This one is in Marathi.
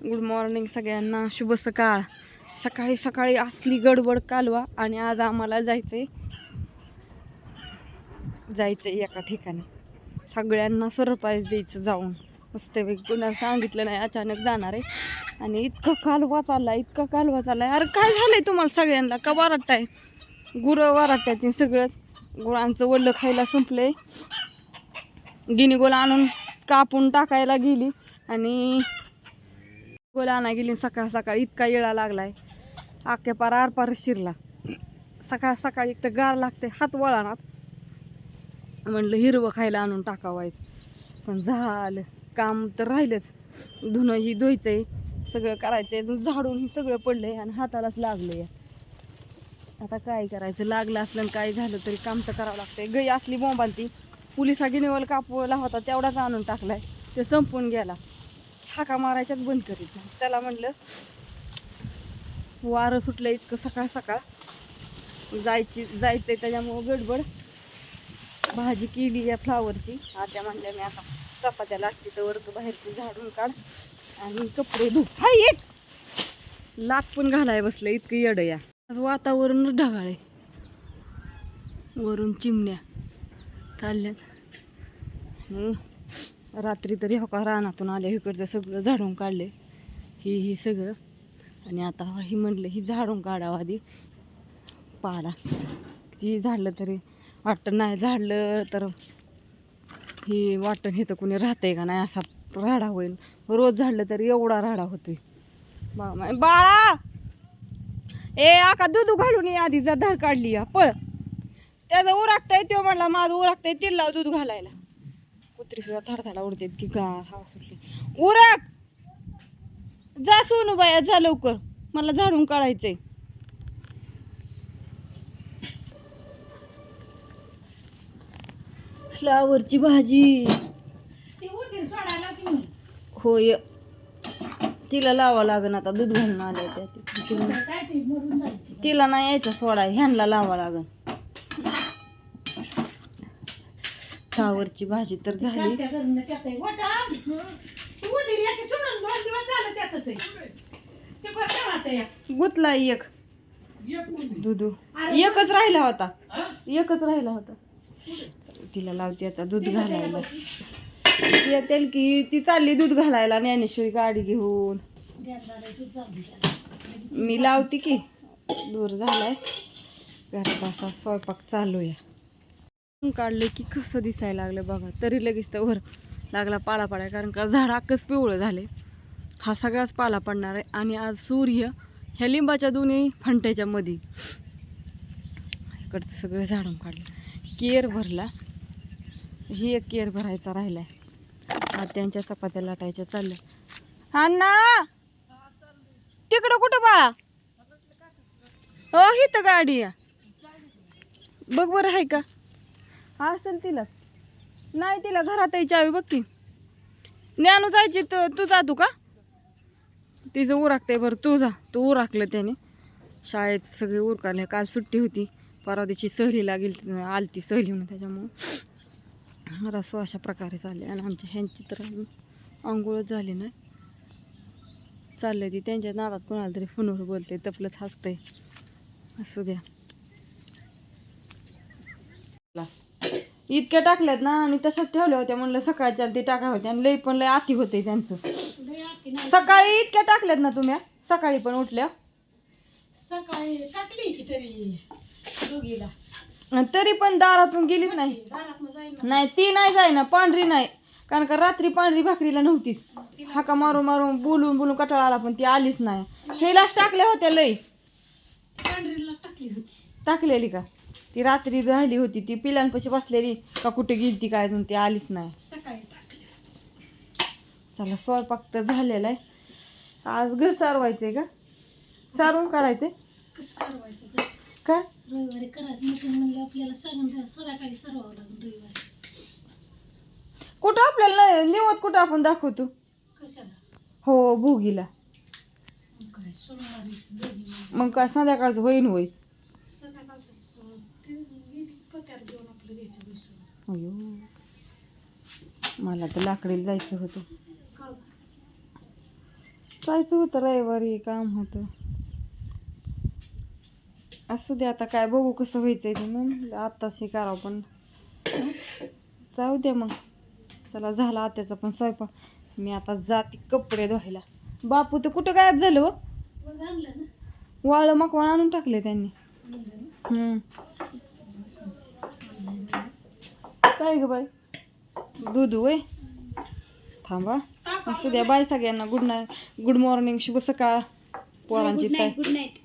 गुड मॉर्निंग सगळ्यांना शुभ सकाळ. सकाळी सकाळी असली गडबड कालवा आणि आज आम्हाला जायचंय. जायचंय एका ठिकाणी. सगळ्यांना सरप्राईज द्यायचं जाऊन. मस्तपैकी कुणाला सांगितलं नाही अचानक जाणार आहे. आणि इतकं कालवा चालला इतकं कालवा चालला अरे काय झालंय तुम्हाला सगळ्यांना? का वारटाय गुरं वारटाय सगळंच. गुरांचं वडलं खायला संपलंय. गिनीगोला आणून कापून टाकायला गेली. आणि गोला आणा गेली सकाळ सकाळी इतका येळा लागलाय. आख्या पार आरपार शिरला. सकाळ सकाळी एक तर गार लागते हात वळानात म्हणलं हिरवं खायला आणून टाकावायचं. पण झालं काम तर राहिलंच. धुणं ही धुवायचंय सगळं करायचंय अजून झाडून ही सगळं पडलंय आणि हातालाच लागलंय. आता काय करायचं? लागलं असलं आणि काय झालं तरी काम तर करावं लागतंय. गई असली बोंबाल ती. पुलिसा गिनिवल कापला होता तेवढाच आणून टाकलाय. ते संपून गेला. हाका मारायच्याच बंद करीत नाही चला म्हणलं वारं सुटलं इतकं सकाळ सकाळ. जायची जायचंय त्याच्यामुळं गडबड. भाजी केली या फ्लावरची आत्या म्हणल्या मी आता चपात्या लागते तर वरचं बाहेरचं झाडून काढ आणि कपडे धु. हाय एक! लाट पण घालाय बसलं इतकं येडं या. वातावरण ढगाळ आहे. वरून चिमण्या चालल्यात. रात्री तरी हो का रानातून आल्या इकडचं सगळं झाडून काढले. ही ही सगळं. आणि आता ही म्हणलं ही झाडून काढावं आधी. पाडा ती झाडलं तरी. वाटतं नाही झाडलं तर ही वाटण हे तर कुणी राहतंय का नाही असा राडा होईल. रोज झाडलं तरी एवढा राडा होतोय. बा- बाळा! ए आका दूध घालून ये आधी जर धार काढली या पळ. त्याचं उरागताय तो म्हणला माझं उरागताय तिला दूध घालायला. कुत्री सुद्धा थडथडा उडते की गा हवा सुटली उरक! जा सोनू बाया जा लवकर. मला झाडून काढायचंय. फ्लावरची भाजी. होय. तिला लावा लागन आता दूध घालून आल्या त्या तिला तिला नाही यायचा सोडा ह्यांना लावा लागन. फ्लावरची भाजी तर झाली. गुतला एक. दूध एकच राहिला होता. एकच राहिला होता. तिला लावते आता दूध घालायला. येतील की ती चालली दूध घालायला ज्ञानेश्वरी गाडी घेऊन. मी लावते की. दूर झालाय. घरात असा स्वयंपाक चालू आहे. काढलं की कसं दिसायला लागलं बघा. तरी लगेच तर वर लागला पाला पाडाय कारण का झाड अक्कच पिवळं झाले हा सगळाच पाला पडणार आहे. आणि आज सूर्य ह्या लिंबाच्या दोन्ही फंट्याच्या मध्ये इकडचं सगळं झाडून काढलं. केर भरला. ही एक केर भरायचा राहिलाय. त्यांच्या चपात्या लाटायच्या चालल्या. अण्णा! तिकडं कुठं बाळा? ही तर गाडी बघ बरं आहे का? असेल तिला. नाही तिला घरात यायची आवी बघ की. ज्ञानू जायची तू तू जातो का? तिचं उराकते बरं तू जा. तू उराकलं त्याने. शाळेत सगळे उरकाले काल सुट्टी होती. परवा दिवशी सहलीला गेली आलती सहली म्हणून त्याच्यामुळं. रसो अशा प्रकारे चालले. आणि आमच्या ह्यांची तर आंघोळच झाली नाही. चाललंय ती. त्यांच्या नादात कोणाला तरी फोनवर बोलते तपलंच हसतंय. असू द्या. इतक्या टाकल्यात ना आणि तशाच ठेवल्या होत्या. म्हणलं सकाळच्या ते टाका होत्या आणि लई पण लई आती होते त्यांचं. सकाळी इतक्या टाकल्यात ना तुम्ही सकाळी पण उठल्या. सकाळी टाकली की तरी दोघीला. आणि तरी पण दारातून गेलीच नाही. नाही ती नाही जाय ना पांढरी नाही. कारण का रात्री पांढरी भाकरीला नव्हतीच. हाका मारून मारून बोलून बोलून कटाळा आला पण ती आलीच नाही. हेलाच टाकल्या होत्या लई. टाकलेली का? ती रात्री राहिली होती ती पिलांपाशी बसलेली. का कुठे गेली ती काय अजून ती आलीच नाही. चला स्वयंपाक तर झालेला आहे. आज घर सारवायचंय का? सारवून काढायचंय? सरवायचं? का रविवारी करायचं मटण म्हणलं आपल्याला सगळं सराकाळी सरवावं लागेल रविवारी. कुठं आपल्याला निवत कुठं आपण दाखवतो? हो भोगीला. मग काय संध्याकाळचं होईन होई संध्याकाळचं स- ते गेली पत्यार घेऊन आपलं द्यायचं बसून अयो. मला तर लाकडीला जायचं होतं. जायचं होतं रविवारी काम होतं. असू दे आता काय बघू कसं व्हायचंय ते मग आत्ताच हे करावं पण. जाऊ दे मग. चला झाला आत्याचा पण स्वयंपाक. मी आता जाते कपडे धुवायला. बापू तर कुठं गायब झालं हो? वाळं मकवान आणून टाकले त्यांनी. हम्म. काय ग बाई? दूध वय थांबा. असू द्या बाय सगळ्यांना गुड नाईट गुड मॉर्निंग शुभ सकाळ. पोरांची गुड ताई नाईट गुड नाईट